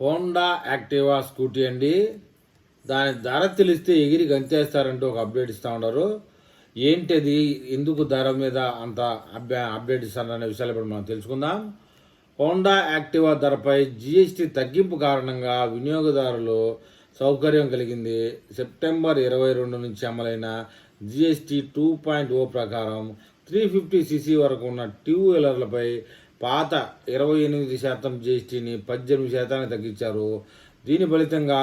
Honda Activa scooty అండి. దాని ధర తెలిస్తే ఎగిరి గంతేస్తారంటూ ఒక అప్డేట్ ఇస్తూ ఉన్నారు. ఏంటిది? ఎందుకు ధర మీద అంత అప్డే అప్డేట్ ఇస్తారనే విషయాలు ఇప్పుడు మనం తెలుసుకుందాం. హోండా యాక్టివా ధరపై జీఎస్టీ తగ్గింపు కారణంగా వినియోగదారులు సౌకర్యం కలిగింది. సెప్టెంబర్ ఇరవై రెండు నుంచి అమలైన జీఎస్టీ టూ పాయింట్ ఓ ప్రకారం త్రీ ఫిఫ్టీ సీసీ వరకు ఉన్న టూ వీలర్లపై పాత ఇరవై ఎనిమిది శాతం జీఎస్టీని పద్దెనిమిది శాతానికి తగ్గించారు. దీని ఫలితంగా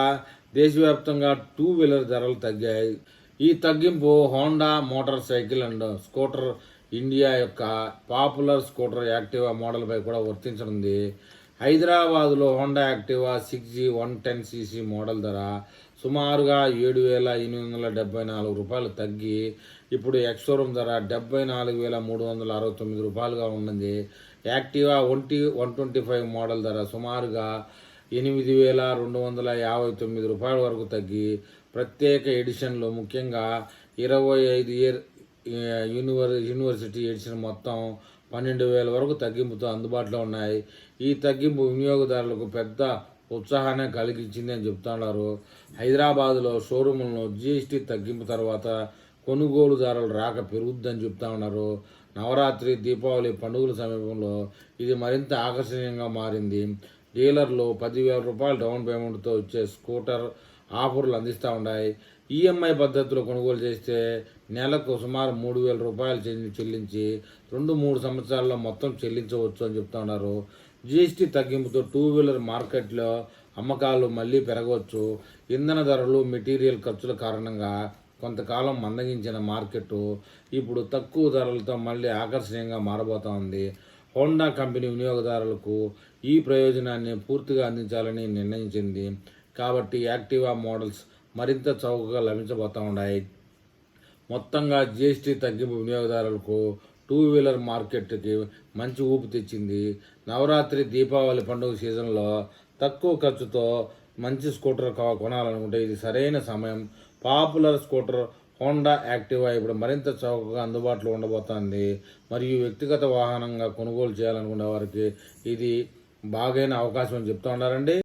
దేశవ్యాప్తంగా టూ వీలర్ ధరలు తగ్గాయి. ఈ తగ్గింపు Honda motor cycle and scooter India యొక్క పాపులర్ స్కూటర్ యాక్టివా మోడల్పై కూడా వర్తించనుంది. హైదరాబాదులో Honda Activa six G one ten CC model ధర సుమారుగా ఏడు వేల ఎనిమిది వందల డెబ్బై నాలుగు రూపాయలు తగ్గి ఇప్పుడు ఎక్స్షోరూమ్ ధర డెబ్బై నాలుగు వేల మూడు వందల అరవై తొమ్మిది రూపాయలుగా ఉన్నది. యాక్టివా ఒంటి వన్ ట్వంటీ ఫైవ్ మోడల్ ధర సుమారుగా ఎనిమిది వేల రెండు వందల యాభై తొమ్మిది రూపాయల వరకు తగ్గి ప్రత్యేక ఎడిషన్లు ముఖ్యంగా ఇరవై ఐదు ఇయర్ యూనివర్ యూనివర్సిటీ ఎడిషన్ మొత్తం పన్నెండు వేల వరకు తగ్గింపుతో అందుబాటులో ఉన్నాయి. ఈ తగ్గింపు వినియోగదారులకు పెద్ద ఉత్సాహాన్ని కలిగించింది అని చెప్తున్నారు. హైదరాబాదులో షోరూములను జీఎస్టీ తగ్గింపు తర్వాత కొనుగోలుదారులు రాక పెరుగుద్దని చెప్తా ఉన్నారు నవరాత్రి దీపావళి పండుగల సమీపంలో ఇది మరింత ఆకర్షణీయంగా మారింది. డీలర్లు పదివేల రూపాయల డౌన్ పేమెంట్తో వచ్చే స్కూటర్ ఆఫర్లు అందిస్తూ ఉన్నాయి. ఈఎంఐ పద్ధతిలో కొనుగోలు చేస్తే నెలకు సుమారు మూడు వేల రూపాయలు చెల్లించి రెండు మూడు సంవత్సరాల్లో మొత్తం చెల్లించవచ్చు అని చెప్తున్నారు. జీఎస్టీ తగ్గింపుతో టూ వీలర్ మార్కెట్లో అమ్మకాలు మళ్ళీ పెరగవచ్చు. ఇంధన ధరలు మెటీరియల్ ఖర్చుల కారణంగా కొంతకాలం మందగించిన మార్కెట్ ఇప్పుడు తక్కువ ధరలతో మళ్ళీ ఆకర్షణీయంగా మారబోతోంది హోండా కంపెనీ వినియోగదారులకు ఈ ప్రయోజనాన్ని పూర్తిగా అందించాలని నిర్ణయించింది. కాబట్టి యాక్టివా మోడల్స్ మరింత చౌకగా లభించబోతూ ఉన్నాయి. మొత్తంగా జిఎస్టీ తగ్గింపు వినియోగదారులకు టూ వీలర్ మార్కెట్కి మంచి ఊపు తెచ్చింది. నవరాత్రి దీపావళి పండుగ సీజన్లో తక్కువ ఖర్చుతో మంచి స్కూటర్ కొనాలనుకుంటే ఇది సరైన సమయం పాపులర్ స్కూటర్ హోండా యాక్టివా ఇప్పుడు మరింత చౌకగా అందుబాటులో ఉండబోతోంది. మరియు వ్యక్తిగత వాహనంగా కొనుగోలు చేయాలనుకునే వారికి ఇది బాగైన అవకాశం అని చెప్తా ఉన్నారండి.